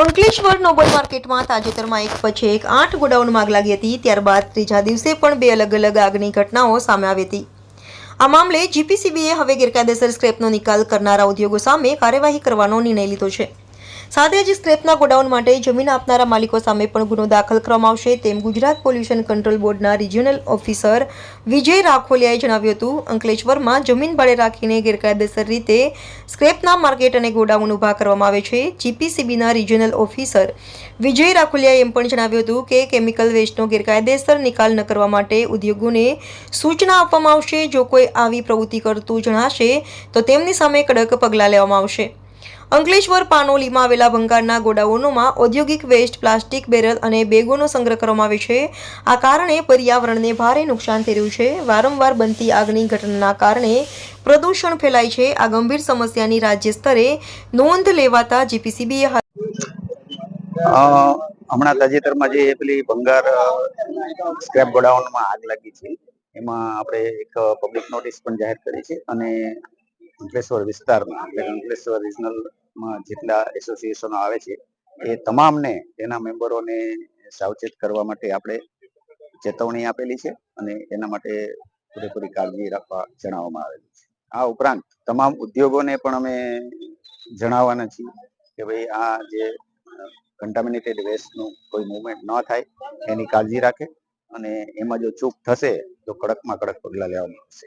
Ankleshwar Nobel માર્કેટમાં તાજેતરમાં એક પછી એક આઠ ગોડાઉનમાં આગ લાગી હતી. ત્યારબાદ ત્રીજા દિવસે પણ બે અલગ અલગ આગની ઘટનાઓ સામે આવી હતી. આ મામલે જીપીસીબીએ હવે ગેરકાયદેસર સ્ક્રેપનો નિકાલ કરનારા ઉદ્યોગો સામે કાર્યવાહી કરવાનો નિર્ણય લીધો છે. સાથે જ સ્ક્રેપના ગોડાઉન માટે જમીન આપનારા માલિકો સામે પણ ગુનો દાખલ કરવામાં આવશે તેમ ગુજરાત પોલ્યુશન કંટ્રોલ બોર્ડના રિજિયોનલ ઓફિસર વિજય રાખોલિયાએ જણાવ્યું હતું. અંકલેશ્વરમાં જમીન ભાડે રાખીને ગેરકાયદેસર રીતે સ્ક્રેપના માર્કેટ અને ગોડાઉન ઊભા કરવામાં આવે છે. જીપીસીબીના રિજિયોનલ ઓફિસર વિજય રાખોલિયાએ એમ પણ જણાવ્યું હતું કે કેમિકલ વેસ્ટનો ગેરકાયદેસર નિકાલ ન કરવા માટે ઉદ્યોગોને સૂચના આપવામાં આવશે. જો કોઈ આવી પ્રવૃત્તિ કરતું જણાશે તો તેમની સામે કડક પગલાં લેવામાં આવશે. અંકલેશ્વર પાનોલીમાં આવેલા ભંગારના ગોડાઉનોમાં ઔદ્યોગિક વેસ્ટ, પ્લાસ્ટિક બેરલ અને બેગોનો સંગ્રહ કરવામાં આવે છે. આ કારણે પર્યાવરણને ભારે નુકસાન થઈ રહ્યું છે. વારંવાર બનતી આગની ઘટનાના કારણે પ્રદૂષણ ફેલાય છે. આ ગંભીર સમસ્યાની રાજ્ય સ્તરે નોંધ લેવાતા જીપીસીબીએ હમણાં તાજેતરમાં જે પેલી ભંગાર સ્ક્રેપ ગોડાઉનમાં આગ લાગી છે. એમાં આપણે એક પબ્લિક નોટિસ પણ જાહેર કરી છે અને અંકલેશ્વર વિસ્તારમાં, એટલે અંકલેશ્વર અંકલેશ્વર જેટલા એસોસિએશનો આવે છે, એ તમામને એના મેમ્બરોને સાવચેત કરવા માટે આપણે ચેતવણી આપેલી છે અને એના માટે પૂરેપૂરી કાળજી રાખવા જણાવવામાં આવેલી છે. આ ઉપરાંત તમામ ઉદ્યોગોને પણ અમે જણાવવાના છીએ કે ભાઈ આ જે કન્ટામિનેટેડ વેસ્ટનું કોઈ મુવમેન્ટ ન થાય, એની કાળજી રાખે અને એમાં જો ચૂક થશે તો કડકમાં કડક પગલાં લેવામાં આવશે.